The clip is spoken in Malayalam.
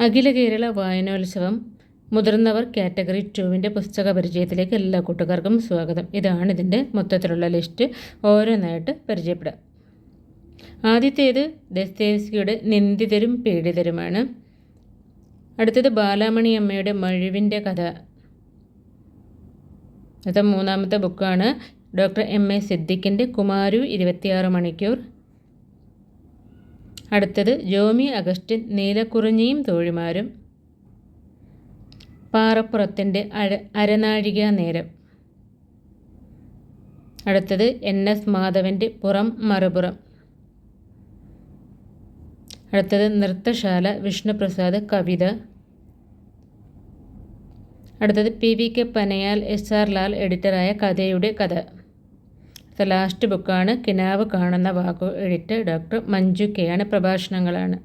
അഖില കേരള വായനോത്സവം മുതിർന്നവർ കാറ്റഗറി ടുവിന്റെ പുസ്തക പരിചയത്തിലേക്ക് എല്ലാ കൂട്ടുകാർക്കും സ്വാഗതം. ഇതാണ് ഇതിന്റെ മൊത്തത്തിലുള്ള ലിസ്റ്റ്. ഓരോന്നായിട്ട് പരിചയപ്പെടാം. ആദ്യത്തേത് ദസ്തേവ്സ്കിയുടെ നിന്ദിതരും പീഡിതരുമാണ്. അടുത്തത് ബാലാമണി അമ്മയുടെ മഴുവിന്റെ കഥ. അത് മൂന്നാമത്തെ ബുക്കാണ് ഡോക്ടർ എം എ സിദ്ദിഖിന്റെ കുമാരു ഇരുപത്തിയാറ് മണിക്കൂർ. അടുത്തത് ജോമി അഗസ്റ്റിൻ നീലക്കുറിഞ്ഞിയും തോഴിമാരും. പാറപ്പുറത്തിന്റെ അര അരനാഴിക നേരം. അടുത്തത് എൻ എസ് മാധവന്റെ പുറം മറുപുറം. അടുത്തത് നൃത്തശാല വിഷ്ണുപ്രസാദ് കവിത. അടുത്തത് P V K Panayal S R Lal എഡിറ്ററായ കഥയുടെ കഥ. അടുത്ത ലാസ്റ്റ് ബുക്കാണ് കിനാവ് കാണുന്ന വാക്കു എഡിറ്റ് ഡോക്ടർ മഞ്ജു കെയാണ് പ്രഭാഷണങ്ങളാണ്.